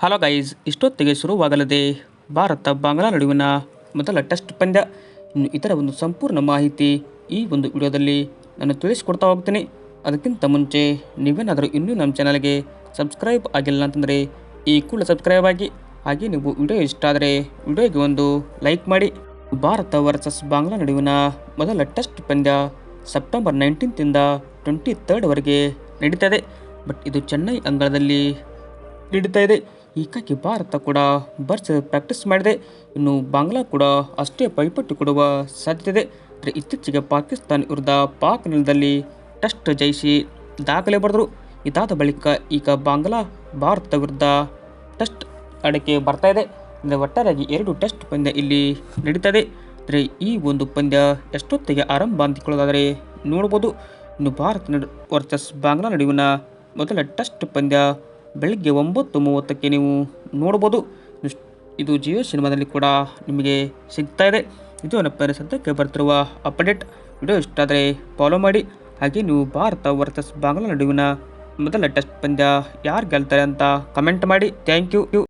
Hello guys, ಇಷ್ಟೊತ್ತಿಗೆ ಶುರುವಾಗಲಿದೆ ಭಾರತ ಬಾಂಗ್ಲಾ ನಡುವಿನ ಮೊದಲ ಟೆಸ್ಟ್ ಪಂದ್ಯ. ಇನ್ನು ಇದರ ಒಂದು ಸಂಪೂರ್ಣ ಮಾಹಿತಿ ಈ ಒಂದು ವಿಡಿಯೋದಲ್ಲಿ ನಾನು ತಿಳಿಸಿಕೊಡ್ತಾ ಹೋಗ್ತೀನಿ. ಅದಕ್ಕಿಂತ ಮುಂಚೆ ನೀವೇನಾದರೂ ಇನ್ನೂ ನಮ್ಮ ಚಾನಲ್ಗೆ ಸಬ್ಸ್ಕ್ರೈಬ್ ಆಗಿಲ್ಲ ಅಂತಂದರೆ ಈ ಕೂಡ ಸಬ್ಸ್ಕ್ರೈಬ್ ಆಗಿ, ಹಾಗೆ ನೀವು ವಿಡಿಯೋ ಇಷ್ಟ ಆದರೆ ವಿಡಿಯೋಗೆ ಒಂದು ಲೈಕ್ ಮಾಡಿ. ಭಾರತ ವರ್ಸಸ್ ಬಾಂಗ್ಲಾ ನಡುವಿನ ಮೊದಲ ಟೆಸ್ಟ್ ಪಂದ್ಯ ಸೆಪ್ಟೆಂಬರ್ ನೈನ್ಟೀನ್ತಿಂದ ಟ್ವೆಂಟಿ ತರ್ಡ್ವರೆಗೆ ನಡೀತದೆ ಬಟ್ ಇದು ಚೆನ್ನೈ ಅಂಗಳದಲ್ಲಿ ನಡೀತಾ ಇದೆ. ಹೀಗಾಗಿ ಭಾರತ ಕೂಡ ಬರ್ಸ್ ಪ್ರಾಕ್ಟೀಸ್ ಮಾಡಿದೆ. ಇನ್ನು ಬಾಂಗ್ಲಾ ಕೂಡ ಅಷ್ಟೇ ಪೈಪಟ್ಟು ಕೊಡುವ ಸಾಧ್ಯತೆ ಇತ್ತೀಚೆಗೆ ಪಾಕಿಸ್ತಾನ ವಿರುದ್ಧ ಪಾಕ್ ನೆಲದಲ್ಲಿ ಟೆಸ್ಟ್ ಜಯಿಸಿ ದಾಖಲೆ ಬರೆದರು. ಇದಾದ ಬಳಿಕ ಈಗ ಬಾಂಗ್ಲಾ ಭಾರತ ವಿರುದ್ಧ ಟೆಸ್ಟ್ ಆಡಕ್ಕೆ ಬರ್ತಾ ಇದೆ. ಅಂದರೆ ಒಟ್ಟಾರೆಯಾಗಿ ಎರಡು ಟೆಸ್ಟ್ ಪಂದ್ಯ ಇಲ್ಲಿ ನಡೀತದೆ ಅಂದರೆ ಈ ಒಂದು ಪಂದ್ಯ ಎಷ್ಟೊತ್ತಿಗೆ ಆರಂಭ ಅಂತಿಕೊಳ್ಳೋದಾದರೆ ನೋಡ್ಬೋದು. ಇನ್ನು ಭಾರತ ನಡು ವರ್ಸಸ್ ಬಾಂಗ್ಲಾ ನಡುವಿನ ಮೊದಲ ಟೆಸ್ಟ್ ಪಂದ್ಯ ಬೆಳಗ್ಗೆ ಒಂಬತ್ತು ಮೂವತ್ತಕ್ಕೆ ನೀವು ನೋಡ್ಬೋದು. ಇದು ಜಿಯೋ ಸಿನಿಮಾದಲ್ಲಿ ಕೂಡ ನಿಮಗೆ ಸಿಗ್ತಾ ಇದೆ. ಇದು ಏನಪ್ಪ ಸದ್ಯಕ್ಕೆ ಬರ್ತಿರುವ ಅಪ್ಡೇಟ್. ವಿಡಿಯೋ ಇಷ್ಟ ಆದರೆ ಫಾಲೋ ಮಾಡಿ. ಹಾಗೆ ನೀವು ಭಾರತ ವರ್ಸಸ್ ಬಾಂಗ್ಲಾ ನಡುವಿನ ಮೊದಲ ಟೆಸ್ಟ್ ಪಂದ್ಯ ಯಾರು ಗೆಲ್ತಾರೆ ಅಂತ ಕಮೆಂಟ್ ಮಾಡಿ. Thank you